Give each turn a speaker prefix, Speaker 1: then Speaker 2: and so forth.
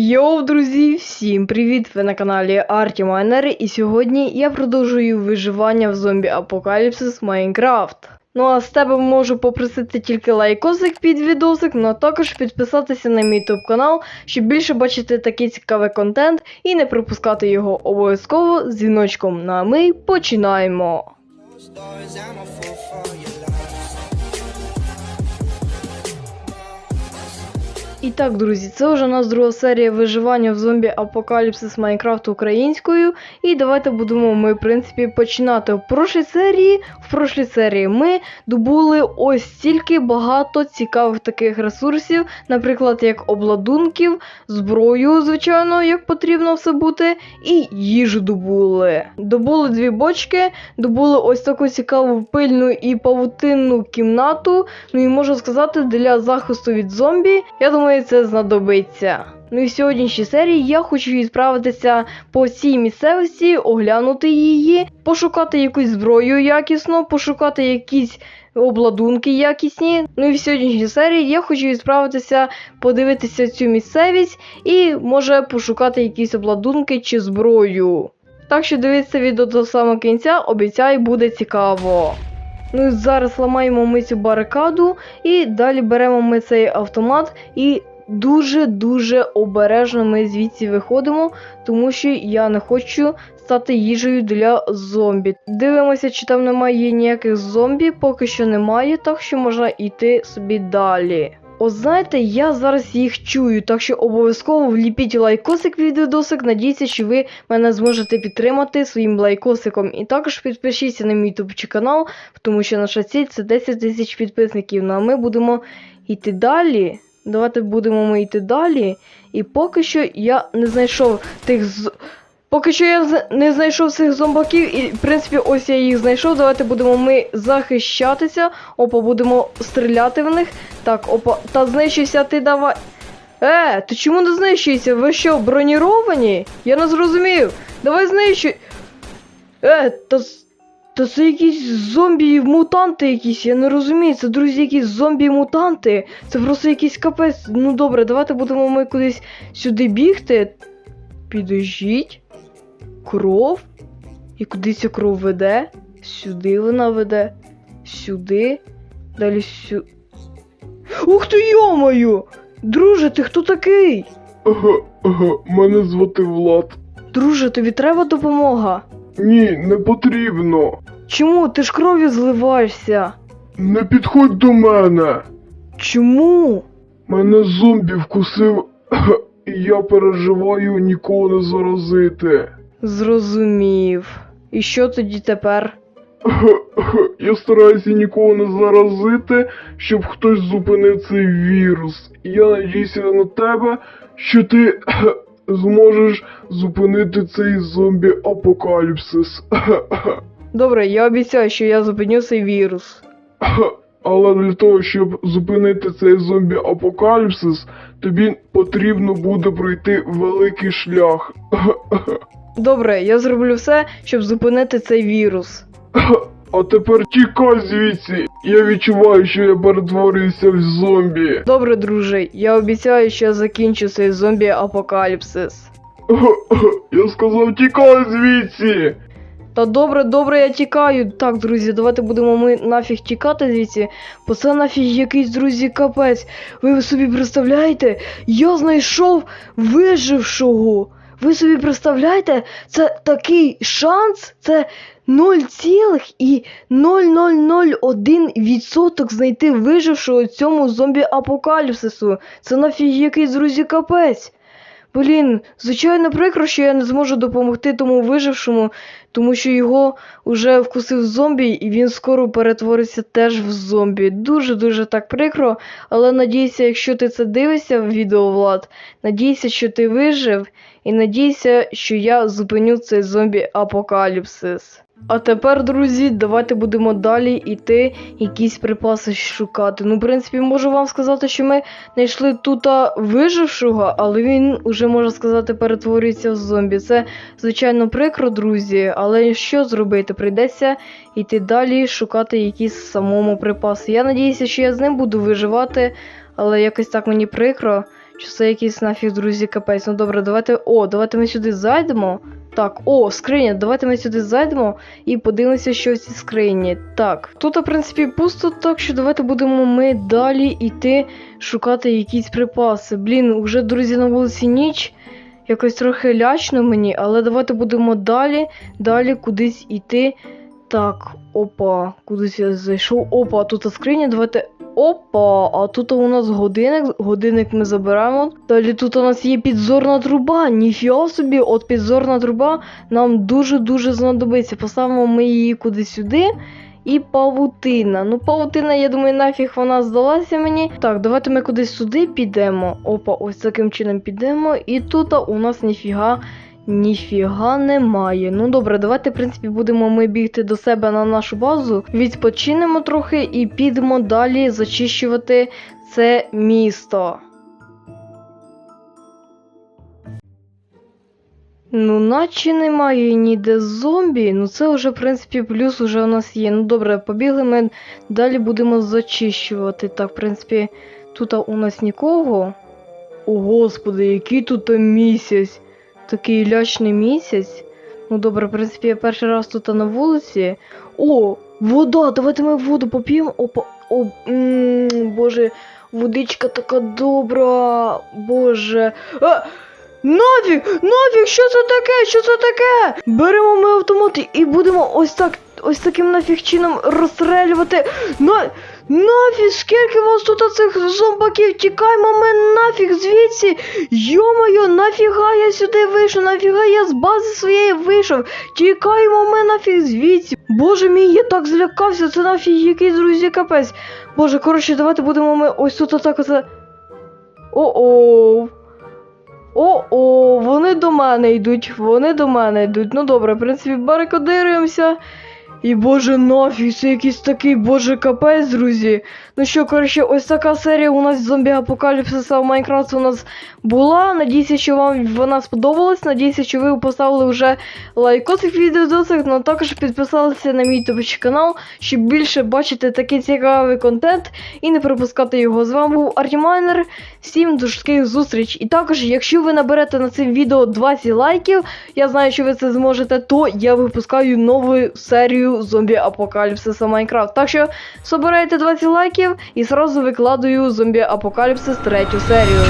Speaker 1: Йоу, друзі, всім привіт! Ви на каналі Арті Майнери, і сьогодні я продовжую виживання в зомбі Апокаліпсис Майнкрафт. Ну а з тебе можу попросити тільки лайкосик під відосик, ну а також підписатися на мій топ канал, щоб більше бачити такий цікавий контент і не пропускати його обов'язково з дзвіночком. Ну а ми починаємо. І так, друзі, це вже у нас друга серія виживання в зомбі Апокаліпсис Майнкрафт українською. І давайте будемо ми, в принципі, починати. В прошлій серії, в прошлій серії ми добули ось стільки багато цікавих таких ресурсів, наприклад, як обладунків, зброю, звичайно, як потрібно все бути, і їжу добули. Добули дві бочки, добули ось таку цікаву пильну і павутинну кімнату. Ну і можу сказати, для захисту від зомбі, я думаю, це знадобиться. Ну і в сьогоднішній серії я хочу відправитися по цій місцевості, оглянути її, пошукати якусь зброю якісно, пошукати якісь обладунки якісні. Ну і в сьогоднішній серії я хочу відправитися подивитися цю місцевість і може пошукати якісь обладунки чи зброю. Так що дивіться відео до самого кінця, обіцяю, буде цікаво. Ну і зараз ламаємо ми цю барикаду, і далі беремо ми цей автомат і дуже-дуже обережно ми звідси виходимо, тому що я не хочу стати їжею для зомбі. Дивимося, чи там немає ніяких зомбі, поки що немає, так що можна йти собі далі. О, знаєте, я зараз їх чую, так що обов'язково вліпіть лайкосик під відосик. Надіюся, що ви мене зможете підтримати своїм лайкосиком. І також підпишіться на мій ютуб канал, тому що наша ціль це 10 тисяч підписників. Ну а ми будемо йти далі. Давайте будемо ми йти далі. І поки що я не знайшов тих з. Поки що я не знайшов цих зомбаків, і в принципі ось я їх знайшов. Давайте будемо ми захищатися. Опа, будемо стріляти в них. Так, опа, та знищуйся ти давай. Е, ти чому не знищуєшся? Ви що, броніровані? Я не зрозумів. Давай знищуй. Е, та. Та це якісь зомбі-мутанти якісь, я не розумію. Це друзі, якісь зомбі-мутанти. Це просто якийсь капець. Ну добре, давайте будемо ми кудись сюди бігти. Підождіть. Кров? І куди ця кров веде? Сюди вона веде. Сюди. Далі сю. Ух ти йомаю! Друже, ти хто такий?
Speaker 2: Ага, ага, мене звати Влад.
Speaker 1: Друже, тобі треба допомога.
Speaker 2: Ні, не потрібно.
Speaker 1: Чому? Ти ж кров'ю зливаєшся.
Speaker 2: Не підходь до мене.
Speaker 1: Чому?
Speaker 2: Мене зомбі вкусив, і я переживаю нікого не заразити.
Speaker 1: Зрозумів. І що тоді тепер?
Speaker 2: Я стараюся нікого не заразити, щоб хтось зупинив цей вірус. І я надіюся на тебе, що ти зможеш зупинити цей зомбі-апокаліпсис.
Speaker 1: Добре, я обіцяю, що я зупиню цей вірус.
Speaker 2: Але для того, щоб зупинити цей зомбі-апокаліпсис, тобі потрібно буде пройти великий шлях.
Speaker 1: Добре, я зроблю все, щоб зупинити цей вірус.
Speaker 2: А тепер тікай звідси. Я відчуваю, що я перетворююся в зомбі.
Speaker 1: Добре, друже, я обіцяю, що я закінчу цей зомбі-апокаліпсис.
Speaker 2: Я сказав, тікай звідси.
Speaker 1: Та добре, добре, я тікаю. Так, друзі, давайте будемо ми нафіг тікати звідси. Бо це нафіг якийсь, друзі, капець. Ви собі представляєте? Я знайшов вижившого. Ви собі представляєте? Це такий шанс, це 0,0001% знайти вижившого цьому зомбі-апокаліпсису. Це нафіг якийсь, друзі, капець. Блін, звичайно прикро, що я не зможу допомогти тому вижившому, тому що його уже вкусив зомбі, і він скоро перетвориться теж в зомбі. Дуже-дуже так прикро, але надійся, якщо ти це дивишся в відео, Влад, надійся, що ти вижив, і надійся, що я зупиню цей зомбі-апокаліпсис. А тепер, друзі, давайте будемо далі йти якісь припаси шукати. Ну, в принципі, можу вам сказати, що ми знайшли тут вижившого, але він уже можна сказати перетворюється в зомбі. Це звичайно прикро, друзі. Але що зробити? Прийдеться йти далі, шукати якісь самому припаси. Я надіюся, що я з ним буду виживати, але якось так мені прикро, Чи це якийсь нафіг, друзі, капець? Ну добре, давайте. О, давайте ми сюди зайдемо. Так, о, скриня, давайте ми сюди зайдемо і подивимося, що в цій скрині. Так, тут, в принципі, пусто, так що давайте будемо ми далі йти шукати якісь припаси. Блін, уже, друзі, на вулиці ніч. Якось трохи лячно мені, але давайте будемо далі, далі кудись йти. Так, опа, кудись я зайшов. Опа, тут скриня, давайте. Опа, а тут у нас годинник. Годинник ми забираємо. Далі тут у нас є підзорна труба. Ніфіга собі, от підзорна труба нам дуже-дуже знадобиться. Поставимо ми її кудись сюди. І павутина. Ну, павутина, я думаю, нафіг вона здалася мені. Так, давайте ми кудись сюди підемо. Опа, ось таким чином підемо. І тут у нас ніфіга. Ніфіга немає. Ну добре, давайте, в принципі, будемо ми бігти до себе на нашу базу, відпочинемо трохи і підемо далі зачищувати це місто. Ну, наче немає ніде зомбі. Ну це вже, в принципі, плюс уже у нас є. Ну добре, побігли ми далі будемо зачищувати. Так, в принципі, тут у нас нікого. О, господи, який тут місяць. Такий лячний місяць. Ну добре, в принципі, я перший раз тут на вулиці. О, вода! Давайте ми воду поп'ємо. Опа. О, боже, водичка така добра. Боже. А, нафіг! Нафіг! Що це таке? Що це таке? Беремо ми автомат і будемо ось так. Ось таким нафіг чином розстрелювати. На... Нафіг, скільки вас тут цих зомбаків? Тікаймо ми нафіг звідси. Йомаю, нафіга я сюди вийшов, нафіга я з бази своєї вийшов. Тікаймо ми нафіг звідси. Боже мій, я так злякався, це нафіг якийсь друзі капець. Боже, коротше, давайте будемо ми ось тут отак оце. О-о. О-о, вони до мене йдуть, вони до мене йдуть. Ну добре, в принципі, барикадируємося. І боже, нафіг, це якийсь такий боже капець, друзі. Ну що, коротше, ось така серія у нас зомбі апокаліпсиса в Майнкрафт у нас була. Надіюся, що вам вона сподобалась. Надіюся, що ви поставили вже лайкосик відеодосик, ну також підписалися на мій ютуб канал, щоб більше бачити такий цікавий контент і не пропускати його. З вами був Артімайнер. Всім до зустріч. І також, якщо ви наберете на цим відео 20 лайків, я знаю, що ви це зможете, то я випускаю нову серію зомбі апокаліпсиса Майнкрафт. Так що собирайте 20 лайків і зразу викладаю зомбі апокаліпсис третю серію.